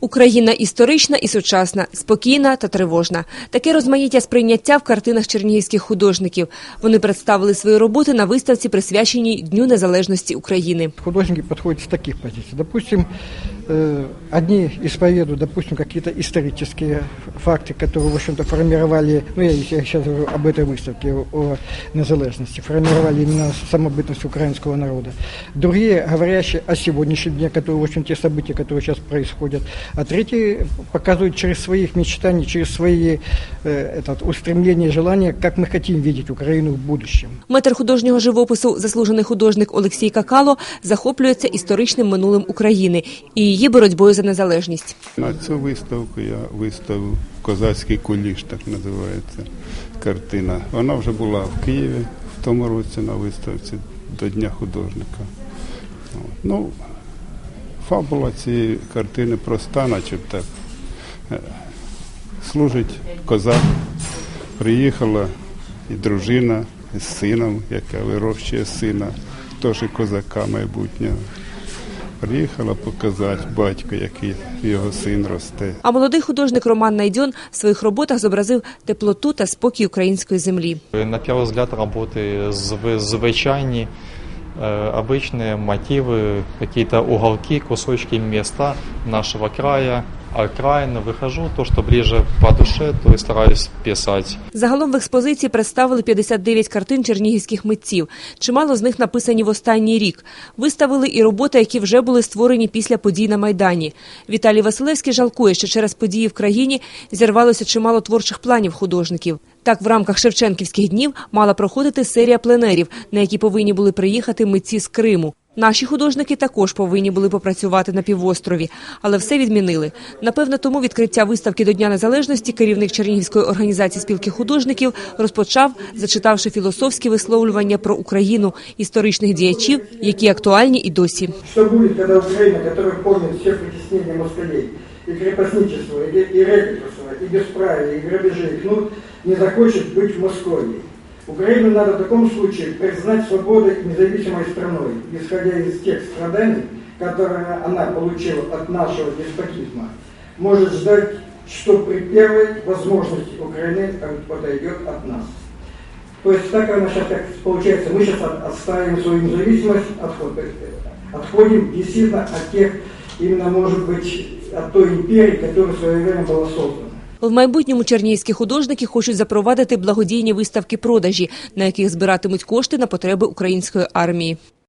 Україна історична і сучасна, спокійна та тривожна. Таке розмаїття сприйняття в картинах чернігівських художників. Вони представили свої роботи на виставці, присвяченій Дню Незалежності України. Художники підходять з таких позицій. Допустим, одни исповедуют, допустим, какие-то исторические факты, которые, в общем-то, формировали, ну, я, я сейчас говорю об этой выставке, о незалежности, формировали именно самобытность украинского народа. Другие, говорящие о сегодняшнем дне, которые, в общем, те события, которые сейчас происходят. А третьи показывают через своих мечтаний, через свои э, этот, устремления, желания, как мы хотим видеть Украину в будущем. Метр художнього живопису, заслужений художник Олексій Какало, захоплюється історичним минулим України і її боротьбою за незалежність. На цю виставку я виставив Козацький куліш, так називається картина. Вона вже була в Києві в тому році на виставці до Дня художника. Ну, фабула цієї картини проста, начебто. Е, Служить козак, приїхала і дружина з сином, яка вирощує сина, теж козака майбутнього Приїхала показати батько, який його син росте. А молодий художник Роман Найдьон в своїх роботах зобразив теплоту та спокій української землі. На первый взгляд работы зв- звичайні, э, обычные мотивы, какие-то уголки, кусочки места нашего края, окраины. Выхожу, то, что ближе по душе, то и стараюсь писать. Загалом в експозиції представили 59 картин чернігівських митців. Чимало з них написані в останній рік. Виставили і роботи, які вже були створені після подій на Майдані. Віталій Василевський жалкує, що через події в країні зірвалося чимало творчих планів художників. Так, в рамках Шевченківських днів мала проходити серія пленерів, на які повинні були приїхати митці з Криму. Наші художники також повинні були попрацювати на півострові, але все відмінили. Напевно, тому відкриття виставки до Дня Незалежності керівник Чернігівської організації спілки художників розпочав, зачитавши філософські висловлювання про Україну історичних діячів, які актуальні і досі. Что будет, когда Украина, которая помнит все притеснения москалей, и крепостничество, и, и рекетство, и бесправие, и и не захочет быть в Москве? Украину надо в таком случае признать свободой и независимой страной, исходя из тех страданий, которые она получила от нашего деспотизма, может ждать, что при первой возможности Украина отойдет от нас. То есть так она сейчас так получается, мы сейчас от- отстаиваем свою независимость, отход- отходим действительно от тех, именно может быть, от той империи, которая в свое время была создана. В майбутньому чернігівські художники хочуть запровадити благодійні виставки продажі, на яких збиратимуть кошти на потреби української армії.